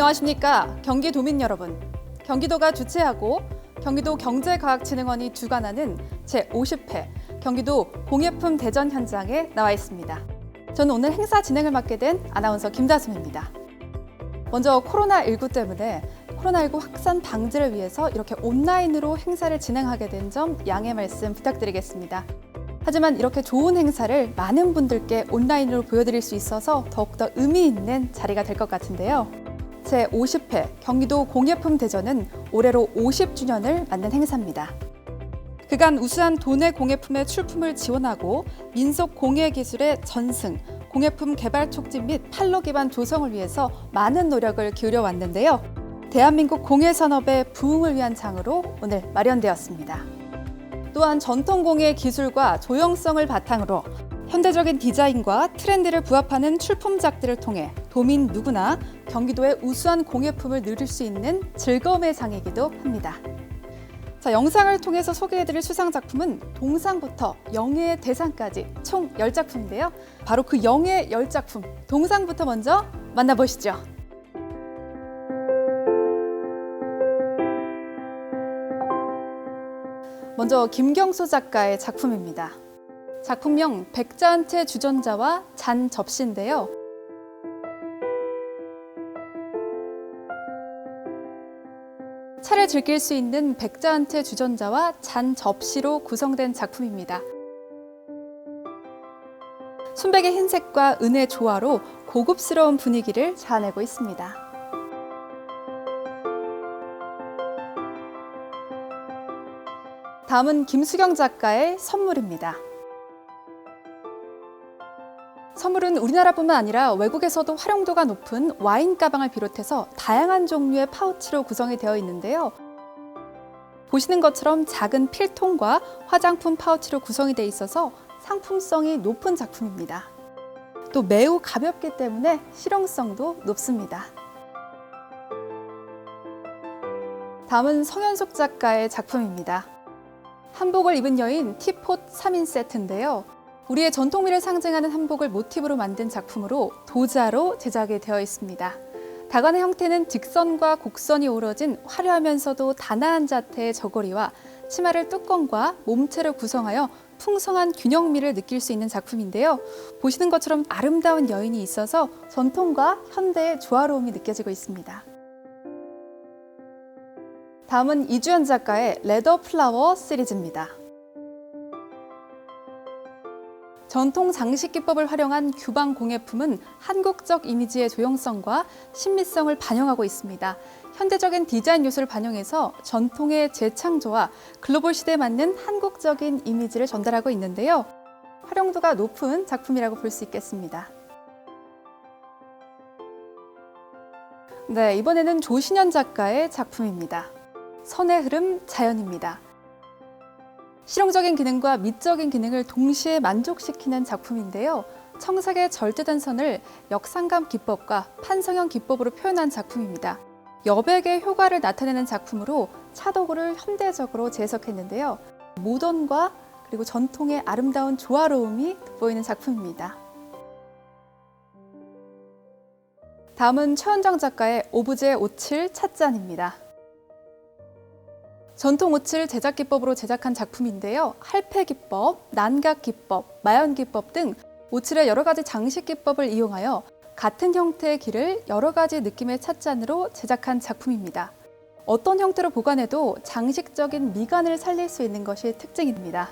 안녕하십니까 경기도민 여러분. 경기도가 주최하고 경기도 경제과학진흥원이 주관하는 제50회 경기도 공예품 대전 현장에 나와 있습니다. 저는 오늘 행사 진행을 맡게 된 아나운서 김다솜입니다. 먼저 코로나19 때문에 코로나19 확산 방지를 위해서 이렇게 온라인으로 행사를 진행하게 된 점 양해 말씀 부탁드리겠습니다. 하지만 이렇게 좋은 행사를 많은 분들께 온라인으로 보여드릴 수 있어서 더욱더 의미 있는 자리가 될 것 같은데요. 제50회 경기도 공예품 대전은 올해로 50주년을 맞는 행사입니다. 그간 우수한 도내 공예품의 출품을 지원하고 민속 공예 기술의 전승, 공예품 개발 촉진 및 판로 기반 조성을 위해서 많은 노력을 기울여 왔는데요. 대한민국 공예 산업의 부흥을 위한 장으로 오늘 마련되었습니다. 또한 전통 공예 기술과 조형성을 바탕으로 현대적인 디자인과 트렌드를 부합하는 출품작들을 통해 도민 누구나 경기도의 우수한 공예품을 누릴 수 있는 즐거움의 장이기도 합니다. 자, 영상을 통해서 소개해드릴 수상 작품은 동상부터 영예의 대상까지 총 10작품인데요. 바로 그 영예 10작품, 동상부터 먼저 만나보시죠. 먼저 김경수 작가의 작품입니다. 작품명 백자한테 주전자와 잔 접시인데요. 즐길 수 있는 백자한테 주전자와 잔 접시로 구성된 작품입니다. 순백의 흰색과 은의 조화로 고급스러운 분위기를 자아내고 있습니다. 다음은 김수경 작가의 선물입니다. 선물은 우리나라뿐만 아니라 외국에서도 활용도가 높은 와인 가방을 비롯해서 다양한 종류의 파우치로 구성이 되어 있는데요. 보시는 것처럼 작은 필통과 화장품 파우치로 구성이 되어 있어서 상품성이 높은 작품입니다. 또 매우 가볍기 때문에 실용성도 높습니다. 다음은 성현숙 작가의 작품입니다. 한복을 입은 여인 티폿 3인 세트인데요. 우리의 전통미를 상징하는 한복을 모티브로 만든 작품으로 도자로 제작이 되어 있습니다. 다관의 형태는 직선과 곡선이 오러진 화려하면서도 단아한 자태의 저고리와 치마를 뚜껑과 몸체로 구성하여 풍성한 균형미를 느낄 수 있는 작품인데요. 보시는 것처럼 아름다운 여인이 있어서 전통과 현대의 조화로움이 느껴지고 있습니다. 다음은 이주연 작가의 레더 플라워 시리즈입니다. 전통 장식 기법을 활용한 규방 공예품은 한국적 이미지의 조형성과 신미성을 반영하고 있습니다. 현대적인 디자인 요소를 반영해서 전통의 재창조와 글로벌 시대에 맞는 한국적인 이미지를 전달하고 있는데요. 활용도가 높은 작품이라고 볼 수 있겠습니다. 네, 이번에는 조신현 작가의 작품입니다. 선의 흐름 자연입니다. 실용적인 기능과 미적인 기능을 동시에 만족시키는 작품인데요. 청색의 절제된 선을 역상감 기법과 판성형 기법으로 표현한 작품입니다. 여백의 효과를 나타내는 작품으로 차도구를 현대적으로 재해석했는데요. 모던과 그리고 전통의 아름다운 조화로움이 돋보이는 작품입니다. 다음은 최원정 작가의 오브제 57 찻잔입니다. 전통 옷을 제작 기법으로 제작한 작품인데요. 할패 기법, 난각 기법, 마연 기법 등 오칠의 여러 가지 장식 기법을 이용하여 같은 형태의 길을 여러 가지 느낌의 찻잔으로 제작한 작품입니다. 어떤 형태로 보관해도 장식적인 미간을 살릴 수 있는 것이 특징입니다.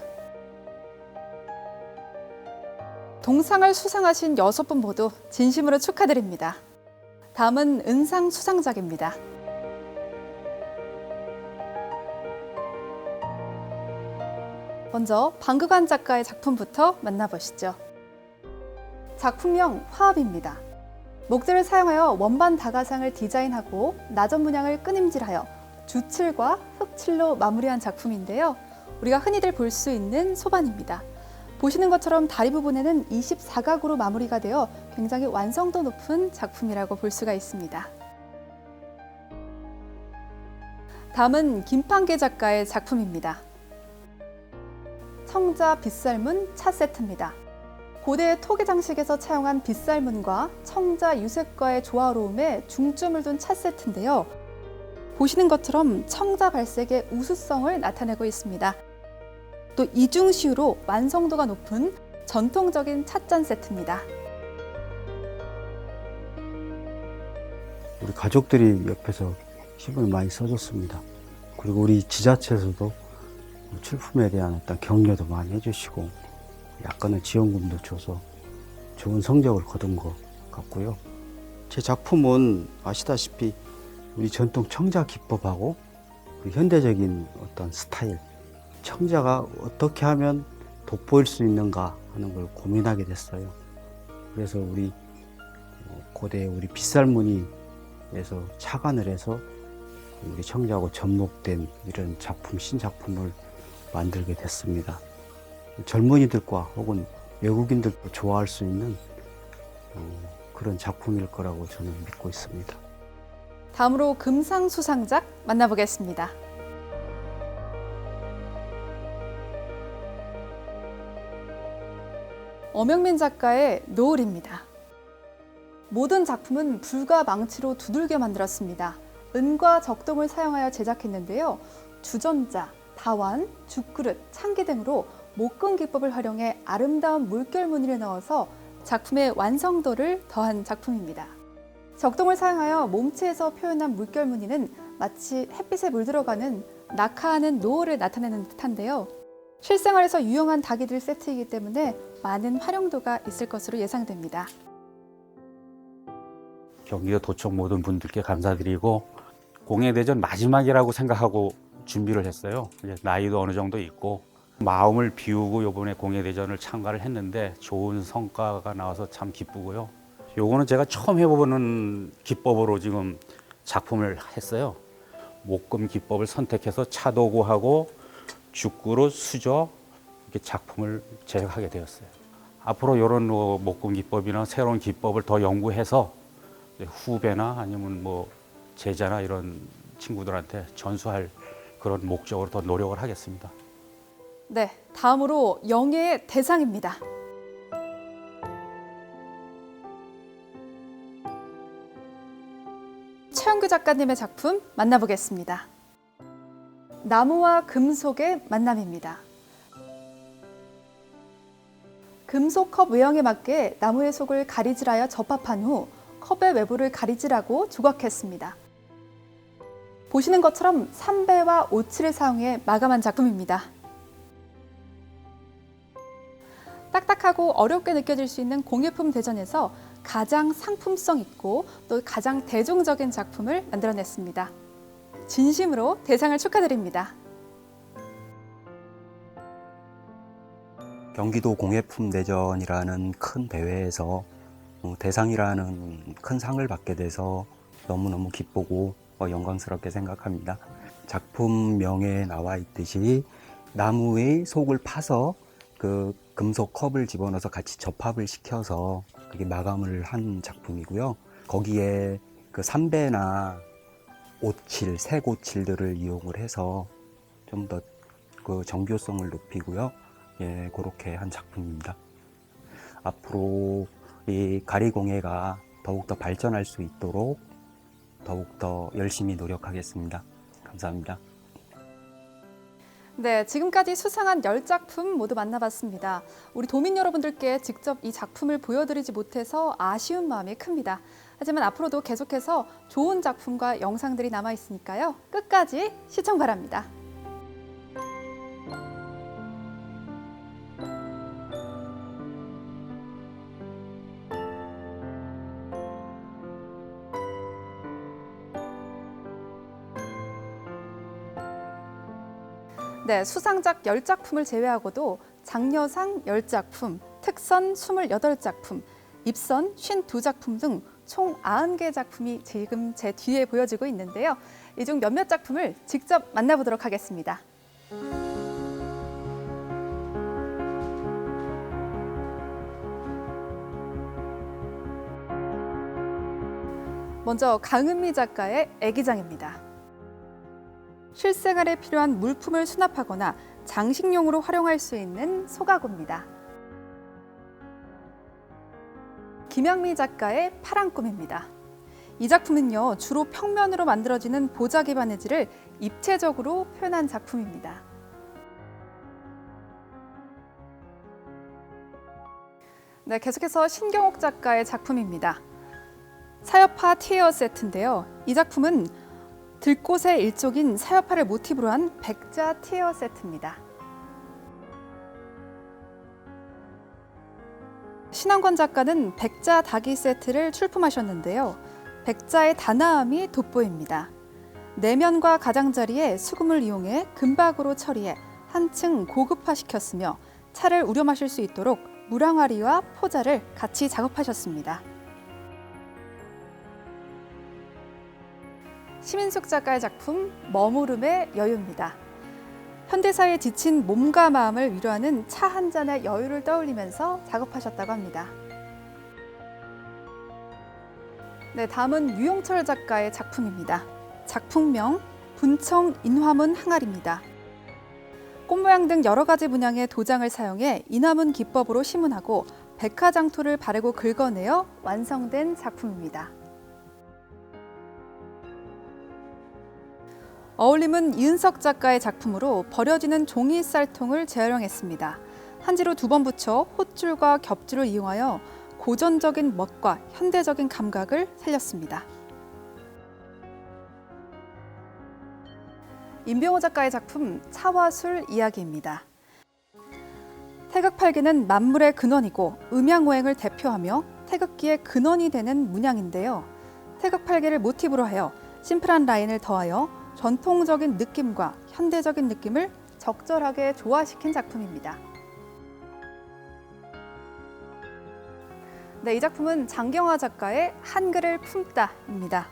동상을 수상하신 여섯 분 모두 진심으로 축하드립니다. 다음은 은상 수상작입니다. 먼저 방극환 작가의 작품부터 만나보시죠. 작품명 화합입니다. 목재를 사용하여 원반 다가상을 디자인하고 나전 문양을 끈임질하여 주칠과 흑칠로 마무리한 작품인데요. 우리가 흔히들 볼 수 있는 소반입니다. 보시는 것처럼 다리 부분에는 24각으로 마무리가 되어 굉장히 완성도 높은 작품이라고 볼 수가 있습니다. 다음은 김판계 작가의 작품입니다. 청자 빗살문 차 세트입니다. 고대 토기 장식에서 차용한 빗살문과 청자 유색과의 조화로움에 중점을 둔 차 세트인데요. 보시는 것처럼 청자 발색의 우수성을 나타내고 있습니다. 또 이중시우로 완성도가 높은 전통적인 찻잔 세트입니다. 우리 가족들이 옆에서 힘을 많이 써줬습니다. 그리고 우리 지자체에서도 출품에 대한 어떤 격려도 많이 해주시고 약간의 지원금도 줘서 좋은 성적을 거둔 것 같고요. 제 작품은 아시다시피 우리 전통 청자 기법하고 그 현대적인 어떤 스타일, 청자가 어떻게 하면 돋보일 수 있는가 하는 걸 고민하게 됐어요. 그래서 우리 어, 고대 우리 빗살무늬에서 착안을 해서 우리 청자하고 접목된 이런 작품, 신작품을 만들게 됐습니다. 젊은이들과 혹은 외국인들도 좋아할 수 있는 어, 그런 작품일 거라고 저는 믿고 있습니다. 다음으로 금상 수상작 만나보겠습니다. 엄영민 작가의 노을입니다. 모든 작품은 불과 망치로 두들겨 만들었습니다. 은과 적동을 사용하여 제작했는데요. 주전자, 다완, 죽그릇, 창기 등으로 목금 기법을 활용해 아름다운 물결 무늬를 넣어서 작품의 완성도를 더한 작품입니다. 적동을 사용하여 몸체에서 표현한 물결 무늬는 마치 햇빛에 물들어가는 낙하하는 노을을 나타내는 듯한데요. 실생활에서 유용한 닭이들 세트이기 때문에 많은 활용도가 있을 것으로 예상됩니다. 경기도 도청 모든 분들께 감사드리고 공예대전 마지막이라고 생각하고 준비를 했어요. 나이도 어느 정도 있고 마음을 비우고 요번에 공예대전을 참가를 했는데 좋은 성과가 나와서 참 기쁘고요. 요거는 제가 처음 해보는 기법으로 지금 작품을 했어요. 목금 기법을 선택해서 차도구하고 죽구로 수저 이렇게 작품을 제작하게 되었어요. 앞으로 이런 뭐 목금 기법이나 새로운 기법을 더 연구해서 후배나 아니면 뭐 제자나 이런 친구들한테 전수할 그런 목적으로 더 노력을 하겠습니다. 네, 다음으로 영예의 대상입니다. 최영규 작가님의 작품 만나보겠습니다. 나무와 금속의 만남입니다. 금속 컵 외형에 맞게 나무의 속을 가리질하여 접합한 후 컵의 외부를 가리질하고 조각했습니다. 보시는 것처럼 삼배와 오칠을 사용해 마감한 작품입니다. 딱딱하고 어렵게 느껴질 수 있는 공예품 대전에서 가장 상품성 있고 또 가장 대중적인 작품을 만들어냈습니다. 진심으로 대상을 축하드립니다. 경기도 공예품 대전이라는 큰 대회에서 어, 대상이라는 큰 상을 받게 돼서 너무너무 기쁘고 어, 영광스럽게 생각합니다. 작품명에 나와 있듯이 나무의 속을 파서 그 금속 컵을 집어넣어서 같이 접합을 시켜서 그게 마감을 한 작품이고요. 거기에 그 삼배나 오칠, 색 오칠들을 이용을 해서 좀 더 그 정교성을 높이고요. 예, 그렇게 한 작품입니다. 앞으로 이 가리공예가 더욱더 발전할 수 있도록 더욱더 열심히 노력하겠습니다. 감사합니다. 네, 지금까지 수상한 10작품 모두 만나봤습니다. 우리 도민 여러분들께 직접 이 작품을 보여드리지 못해서 아쉬운 마음이 큽니다. 하지만 앞으로도 계속해서 좋은 작품과 영상들이 남아 있으니까요. 끝까지 시청 바랍니다. 네, 수상작 10작품을 제외하고도 장려상 10작품, 특선 28작품, 입선 52작품 등 총 90개 작품이 지금 제 뒤에 보여지고 있는데요. 이 중 몇몇 작품을 직접 만나보도록 하겠습니다. 먼저 강은미 작가의 애기장입니다. 실생활에 필요한 물품을 수납하거나 장식용으로 활용할 수 있는 소가구입니다. 김양미 작가의 파란 꿈입니다. 이 작품은요, 주로 평면으로 만들어지는 보자 기 바느질을 입체적으로 표현한 작품입니다. 네, 계속해서 신경옥 작가의 작품입니다. 사여파 티에어 세트인데요. 이 작품은 들꽃의 일종인 사여파를 모티브로 한 백자 티에어 세트입니다. 신한권 작가는 백자 다기 세트를 출품하셨는데요. 백자의 단아함이 돋보입니다. 내면과 가장자리에 수금을 이용해 금박으로 처리해 한층 고급화시켰으며 차를 우려 마실 수 있도록 물항아리와 포자를 같이 작업하셨습니다. 시민숙 작가의 작품 머무름의 여유입니다. 현대사에 지친 몸과 마음을 위로하는 차 한 잔의 여유를 떠올리면서 작업하셨다고 합니다. 네, 다음은 유용철 작가의 작품입니다. 작품명 분청 인화문 항아리입니다. 꽃 모양 등 여러 가지 문양의 도장을 사용해 인화문 기법으로 시문하고 백화장토를 바르고 긁어내어 완성된 작품입니다. 어울림은 이은석 작가의 작품으로 버려지는 종이 쌀통을 재활용했습니다. 한지로 두 번 붙여 홑줄과 겹줄을 이용하여 고전적인 멋과 현대적인 감각을 살렸습니다. 임병호 작가의 작품 차와 술 이야기입니다. 태극팔기는 만물의 근원이고 음양오행을 대표하며 태극기의 근원이 되는 문양인데요. 태극팔기를 모티브로 하여 심플한 라인을 더하여 전통적인 느낌과 현대적인 느낌을 적절하게 조화시킨 작품입니다. 네, 이 작품은 장경화 작가의 한글을 품다입니다.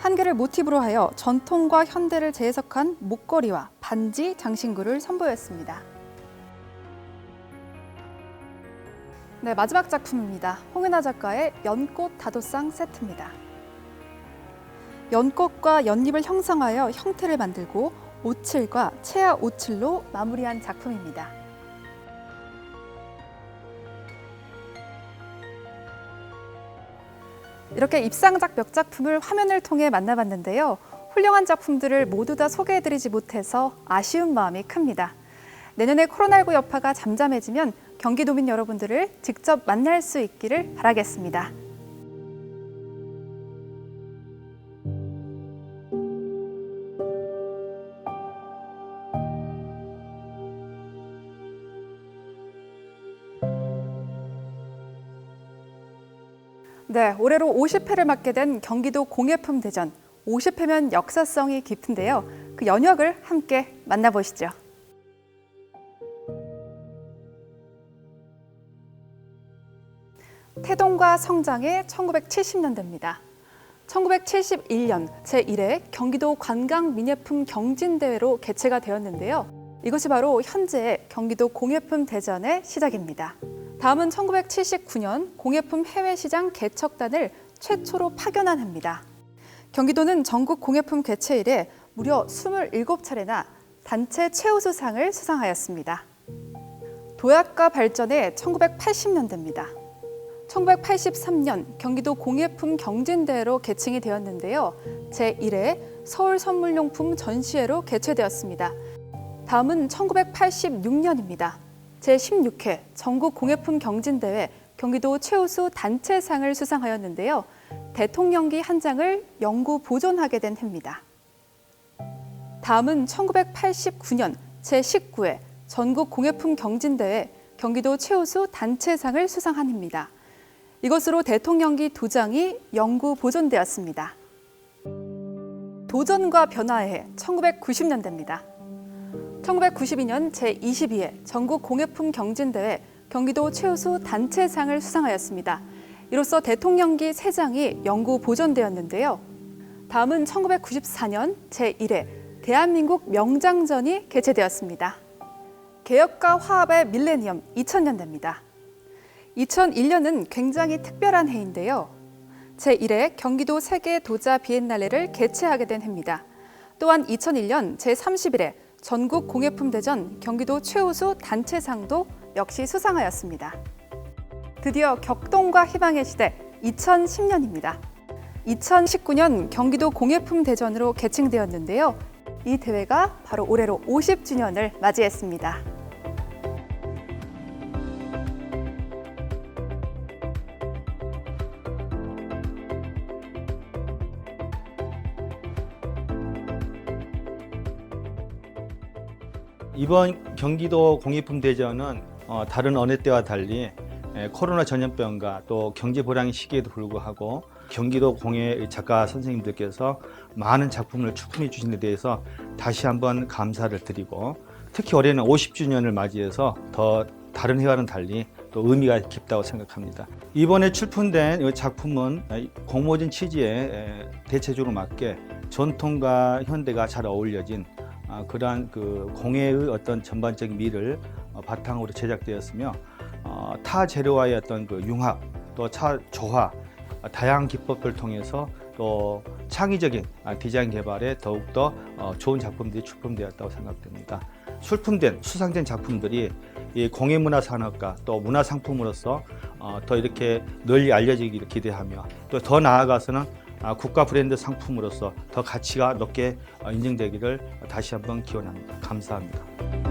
한글을 모티브로 하여 전통과 현대를 재해석한 목걸이와 반지, 장신구를 선보였습니다. 네, 마지막 작품입니다. 홍은아 작가의 연꽃 다도상 세트입니다. 연꽃과 연잎을 형성하여 형태를 만들고 오칠과 체아 오칠로 마무리한 작품입니다. 이렇게 입상작 몇 작품을 화면을 통해 만나봤는데요. 훌륭한 작품들을 모두 다 소개해드리지 못해서 아쉬운 마음이 큽니다. 내년에 코로나19 여파가 잠잠해지면 경기도민 여러분들을 직접 만날 수 있기를 바라겠습니다. 네, 올해로 50회를 맞게 된 경기도 공예품 대전. 50회면 역사성이 깊은데요. 그 연역을 함께 만나보시죠. 태동과 성장의 1970년대입니다. 1971년 제1회 경기도 관광민예품 경진대회로 개최가 되었는데요. 이것이 바로 현재의 경기도 공예품 대전의 시작입니다. 다음은 1979년 공예품 해외시장 개척단을 최초로 파견한 해입니다. 경기도는 전국 공예품 개최 이래 무려 27차례나 단체 최우수상을 수상하였습니다. 도약과 발전의 1980년대입니다. 1983년 경기도 공예품 경진대회로 개칭이 되었는데요. 제1회 서울 선물용품 전시회로 개최되었습니다. 다음은 1986년입니다. 제16회 전국 공예품 경진대회 경기도 최우수 단체상을 수상하였는데요. 대통령기 한 장을 영구 보존하게 된 해입니다. 다음은 1989년 제19회 전국 공예품 경진대회 경기도 최우수 단체상을 수상한 해입니다. 이것으로 대통령기 두 장이 영구 보존되었습니다. 도전과 변화의 해 1990년대입니다. 1992년 제22회 전국 공예품 경진대회 경기도 최우수 단체상을 수상하였습니다. 이로써 대통령기 세 장이 영구 보존되었는데요. 다음은 1994년 제1회 대한민국 명장전이 개최되었습니다. 개혁과 화합의 밀레니엄 2000년대입니다. 2001년은 굉장히 특별한 해인데요. 제1회 경기도 세계 도자 비엔날레를 개최하게 된 해입니다. 또한 2001년 제31회 전국 공예품 대전 경기도 최우수 단체상도 역시 수상하였습니다. 드디어 격동과 희망의 시대 2010년입니다. 2019년 경기도 공예품 대전으로 개칭되었는데요. 이 대회가 바로 올해로 50주년을 맞이했습니다. 이번 경기도 공예품 대전은 어, 다른 어느 때와 달리 에, 코로나 전염병과 또 경제 불황의 시기에도 불구하고 경기도 공예 작가 선생님들께서 많은 작품을 출품해 주신 데 대해서 다시 한번 감사를 드리고 특히 올해는 50주년을 맞이해서 더 다른 해와는 달리 또 의미가 깊다고 생각합니다. 이번에 출품된 이 작품은 공모진 취지에 대체적으로 맞게 전통과 현대가 잘 어울려진 아, 그러한 그 공예의 어떤 전반적인 미를 어, 바탕으로 제작되었으며 어, 타 재료와의 어떤 그 융합 또 차 조화 어, 다양한 기법을 통해서 또 창의적인 아, 디자인 개발에 더욱더 어, 좋은 작품들이 출품되었다고 생각됩니다. 출품된 수상된 작품들이 이 공예문화 산업과 또 문화 상품으로서 어, 더 이렇게 널리 알려지기를 기대하며 또 더 나아가서는 아, 국가 브랜드 상품으로서 더 가치가 높게 어, 인정되기를 다시 한번 기원합니다. 감사합니다.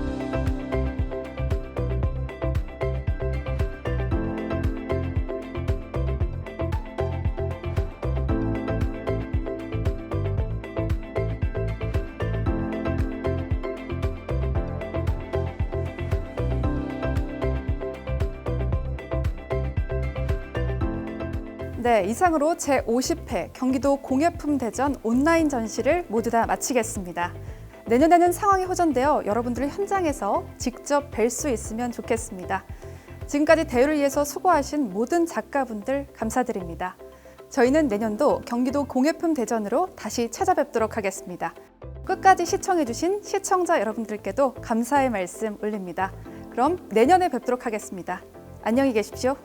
이상으로 제50회 경기도 공예품 대전 온라인 전시를 모두 다 마치겠습니다. 내년에는 상황이 호전되어 여러분들 현장에서 직접 뵐 수 있으면 좋겠습니다. 지금까지 대회를 위해서 수고하신 모든 작가분들 감사드립니다. 저희는 내년도 경기도 공예품 대전으로 다시 찾아뵙도록 하겠습니다. 끝까지 시청해주신 시청자 여러분들께도 감사의 말씀 올립니다. 그럼 내년에 뵙도록 하겠습니다. 안녕히 계십시오.